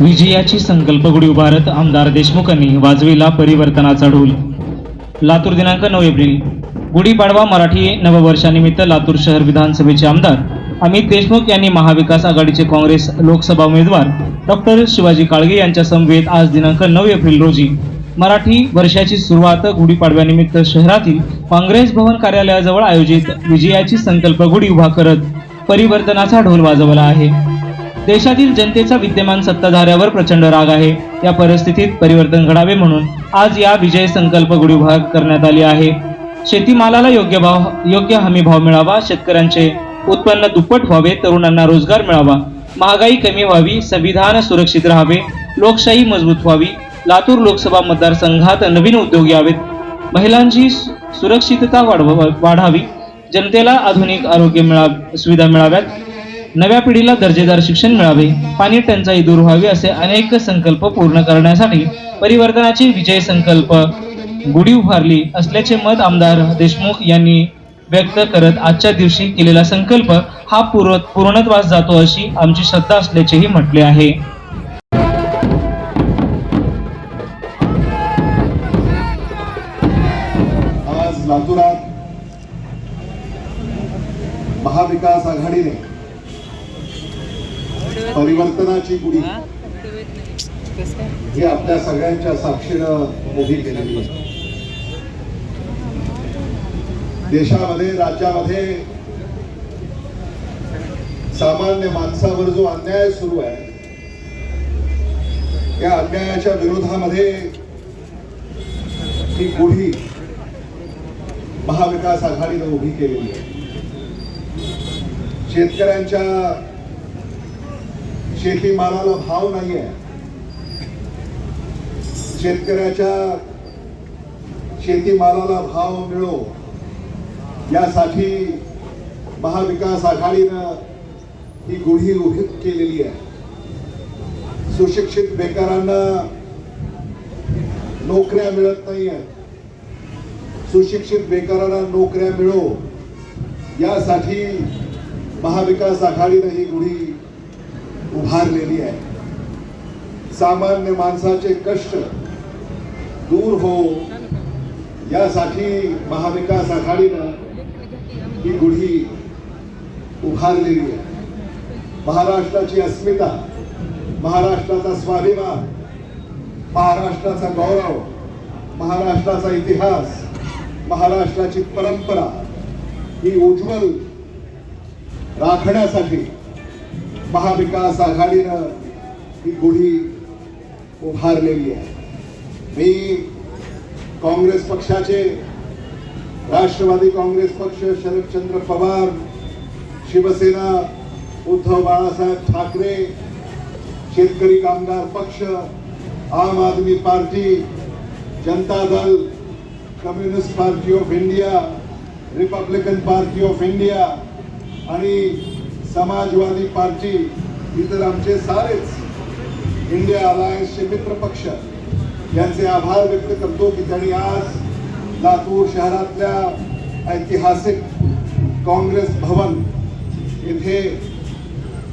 विजयाची संकल्पगुडी उभारत आमदार देशमुखांनी वाजविला परिवर्तनाचा ढोल. लातूर दिनांक नऊ एप्रिल. गुढीपाडवा मराठी नववर्षानिमित्त लातूर शहर विधानसभेचे आमदार अमित देशमुख यांनी महाविकास आघाडीचे काँग्रेस लोकसभा उमेदवार डॉक्टर शिवाजी काळगे यांच्या समवेत आज दिनांक नऊ एप्रिल रोजी मराठी वर्षाची सुरुवात गुढीपाडव्यानिमित्त शहरातील काँग्रेस भवन कार्यालयाजवळ आयोजित विजयाची संकल्पगुडी उभा करत परिवर्तनाचा ढोल वाजवला आहे. देशातील जनतेचा विद्यमान सत्ताधाऱ्यावर प्रचंड राग आहे. या परिस्थितीत परिवर्तन घडावे म्हणून आज या विजय संकल्प गुढी उभा करण्यात आली आहे. शेतीमालाला योग्य भाव योग्य हमी भाव मिळावा शेतकऱ्यांचे उत्पन्न दुप्पट व्हावे तरुणांना रोजगार मिळावा महागाई कमी व्हावी संविधान सुरक्षित राहावे लोकशाही मजबूत व्हावी लातूर लोकसभा मतदारसंघात नवीन उद्योग यावेत. महिलांची सुरक्षितता वाढवा वाढावी जनतेला आधुनिक आरोग्य मिळा सुविधा मिळाव्यात. नव्या पिढीला दर्जेदार शिक्षण मिळावे पाणी टंचाई दूर व्हावी असे अनेक संकल्प पूर्ण करण्यासाठी परिवर्तनाची विजय संकल्प गुढी उभारली असल्याचे मत आमदार देशमुख यांनी व्यक्त करत आजच्या दिवशी केलेला संकल्प हा पूर्व पूर्णत्वास जातो अशी आमची श्रद्धा असल्याचेही म्हटले आहे. आज लातूरात महाविकास आघाडीने परिवर्तनाची गुढी. ही? आपल्या सगळ्यांच्या साक्षीनं उभी केलेली देशामध्ये राज्यामध्ये सामान्य माणसावर जो अन्याय सुरू आहे या अन्यायाच्या विरोधामध्ये ही गुढी महाविकास आघाडीनं उभी केलेली आहे. शेतकऱ्यांच्या शेतीमालाला भाव नाही आहे शेतकऱ्याच्या शेतीमालाला भाव मिळो यासाठी महाविकास आघाडीनं ही गुढी उभी केलेली आहे. सुशिक्षित बेकारांना नोकऱ्या मिळत नाही आहेत सुशिक्षित बेकारांना नोकऱ्या मिळो यासाठी महाविकास आघाडीनं ही गुढी उभारलेली आहे. सामान्य माणसाचे कष्ट दूर हो यासाठी महाविकास आघाडीनं ही गुढी उभारलेली आहे. महाराष्ट्राची अस्मिता महाराष्ट्राचा स्वाभिमान महाराष्ट्राचा गौरव महाराष्ट्राचा इतिहास महाराष्ट्राची परंपरा ही उज्ज्वल राखण्यासाठी महाविकास आघाडीनं ही गुढी उभारलेली आहे. मी काँग्रेस पक्षाचे, राष्ट्रवादी काँग्रेस पक्ष, शरदचंद्र पवार, शिवसेना, उद्धव बाळासाहेब ठाकरे, शेतकरी कामगार पक्ष, आम Aadmi party, Janata Dal, communist party of India, republican party of India Samajwadi party इतर आमचे सारेच इंडिया अलायन्सचे मित्र पक्ष यांचे आभार व्यक्त करतो की त्यांनी आज लातूर शहरातल्या ऐतिहासिक काँग्रेस भवन येथे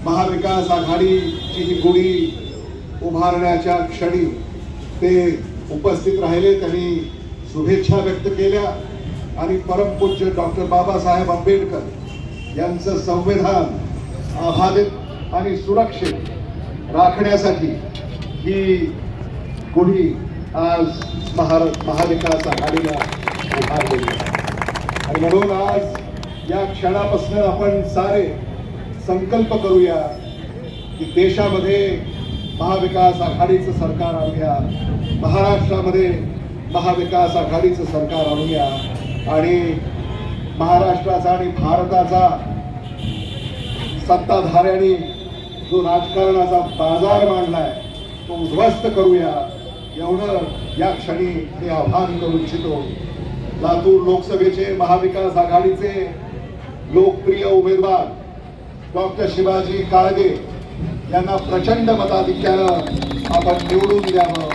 महाविकास आघाडीची ही गुढी उभारण्याच्या क्षणी ते उपस्थित राहिले. त्यांनी शुभेच्छा व्यक्त केल्या आणि परमपूज्य डॉक्टर बाबासाहेब आंबेडकर यांचं संविधान अबाधित आणि सुरक्षित राखण्यासाठी ही गुढी आज महार महाविकास आघाडीला उभारलेली आणि म्हणून आज या क्षणापासून आपण सारे संकल्प करूया की देशामध्ये महाविकास आघाडीचं सरकार आणूया महाराष्ट्रामध्ये महाविकास आघाडीचं सरकार आणूया आणि महाराष्ट्राचा आणि भारताचा सत्ताधाऱ्यांनी जो राजकारणाचा बाजार मांडलाय तो उद्ध्वस्त करूया. एवढं या क्षणी मी आव्हान करू इच्छितो. लातूर लोकसभेचे महाविकास आघाडीचे लोकप्रिय उमेदवार डॉक्टर शिवाजी काळगे यांना प्रचंड मताधिक्यानं आपण निवडून द्यावं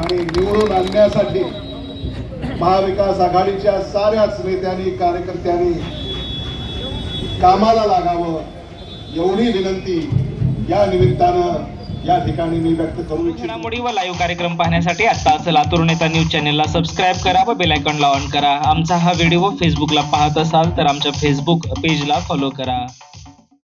आणि निवडून आणण्यासाठी महाविकास आघाडीच्या साऱ्याच नेत्यांनी कार्यकर्त्यांनी कामाला लागावं. एवढी विनंती या निमित्तानं या ठिकाणी मी व्यक्त करू घडामोडी व लाईव्ह कार्यक्रम पाहण्यासाठी आत्ताच लातूर नेता न्यूज चॅनेलला सबस्क्राईब करा व बेल आयकॉनला ऑन करा. आमचा हा व्हिडिओ फेसबुकला पाहत असाल तर आमच्या फेसबुक पेजला फॉलो करा.